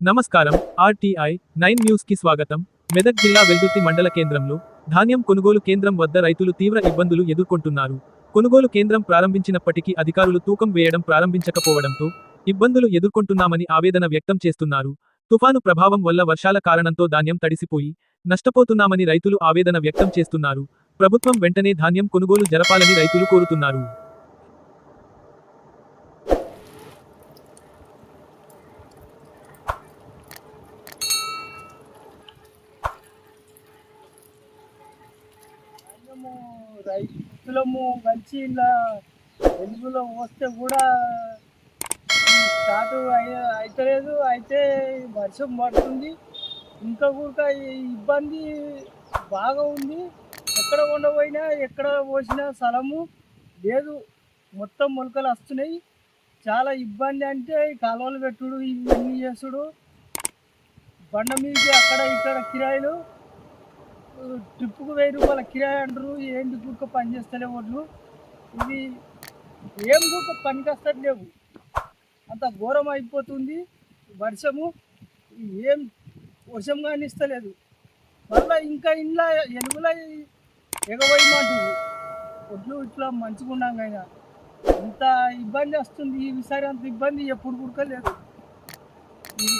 నమస్కారం. RTI nine న్యూస్కి స్వాగతం. మెదక్ జిల్లా వెల్దుర్తి మండల కేంద్రంలో ధాన్యం కొనుగోలు కేంద్రం వద్ద రైతులు తీవ్ర ఇబ్బందులు ఎదుర్కొంటున్నారు. కొనుగోలు కేంద్రం ప్రారంభించినప్పటికీ అధికారులు తూకం వేయడం ప్రారంభించకపోవడంతో ఇబ్బందులు ఎదుర్కొంటున్నామని ఆవేదన వ్యక్తం చేస్తున్నారు. తుఫాను ప్రభావం వల్ల వర్షాల కారణంతో ధాన్యం తడిసిపోయి నష్టపోతున్నామని రైతులు ఆవేదన వ్యక్తం చేస్తున్నారు. ప్రభుత్వం వెంటనే ధాన్యం కొనుగోలు జరపాలని రైతులు కోరుతున్నారు. ధాన్యము రైతులము మంచి ఇలా వెలుగులో వస్తే కూడా స్టార్ట్ అయితలేదు. అయితే వర్షం పడుతుంది. ఇంకా కూడా ఇబ్బంది బాగా ఉంది. ఎక్కడ ఉండబోయినా ఎక్కడ పోసినా స్థలము లేదు. మొత్తం మొలకలు వస్తున్నాయి. చాలా ఇబ్బంది అంటే కాలువలు పెట్టుడు ఇవన్నీ చేసుడు బండ మీద అక్కడ ఇక్కడ కిరాయిలు ట్రిప్పుకు వెయ్యి రూపాయల కిరాయి అంటారు. ఏంటి గుక్క పని చేస్తలే వాళ్ళు? ఇది ఏం గుక్క పనికి వస్తట్లేవు అంత ఘోరం అయిపోతుంది. వర్షము ఏం వర్షం కానీ ఇస్తలేదు మళ్ళీ ఇంకా ఇంట్లో ఎలుగుల ఎగబోయమంటుంది ఒడ్లు ఇట్లా మంచిగా ఉన్నాం కదా. ఇంత ఇబ్బంది వస్తుంది. ఈసారి అంత ఇబ్బంది ఎప్పుడు కుడకలేదు ఇది